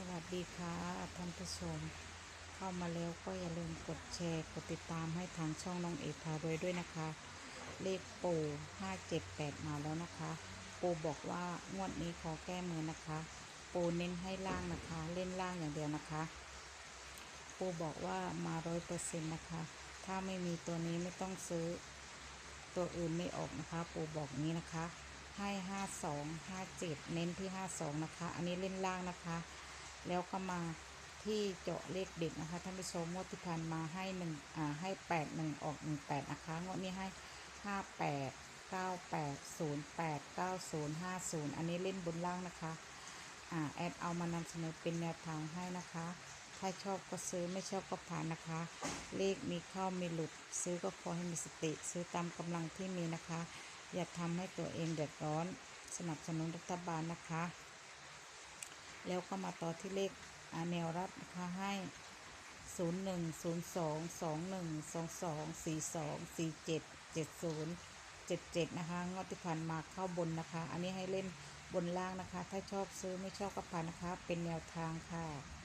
สวัสดีค่ะท่านผู้ชม เข้ามาแล้วก็อย่าลืมกดแชร์กดติดตามให้ทางช่องน้องเอกพารวยด้วยนะคะ เลขปู578 มาแล้วนะคะ ปูบอกว่างวดนี้ขอแก้มือนะคะ ปูเน้นให้ล่างนะคะ เล่นล่างอย่างเดียวนะคะ ปูบอกว่ามาร้อยเปอร์เซ็นต์นะคะ ถ้าไม่มีตัวนี้ไม่ต้องซื้อ ตัวอื่นไม่ออกนะคะ ปูบอกนี้นะคะให้ห้าสองห้าเจ็ดเน้นที่ห้าสองนะคะ อันนี้เล่นล่างนะคะ แล้วก็มาที่เจาะเลขเด็ดนะคะท่านผู้ชมงวดที่ผ่านมาให้หนึ่งอ่าให้แปดหนึ่งออกหนึ่งแปดนะคะงวดนี้ให้ห้าแปดเก้าแปดศูนย์แปดเก้าศูนย์ห้าศูนย์อันนี้เล่นบนล่างนะคะอ่าแอดเอามานำเสนอเป็นแนวทางให้นะคะ ถ้าชอบก็ซื้อไม่ชอบก็ผ่านนะคะ เลขมีเข้ามีหลุด ซื้อก็ขอให้มีสติ ซื้อตามกำลังที่มีนะคะ อย่าทำให้ตัวเองเดือดร้อน สนับสนุนรัฐบาลนะคะ แล้วก็มาต่อที่เลขแนวรับนะคะให้ 0 1 0 2 2 1 2 2 4 2 4 7 7 0 7 7 นะคะงวดที่ผ่านมาเข้าบนนะคะ อันนี้ให้เล่นบนล่างนะคะ ถ้าชอบซื้อไม่ชอบก็ผ่านนะคะ เป็นแนวทางค่ะ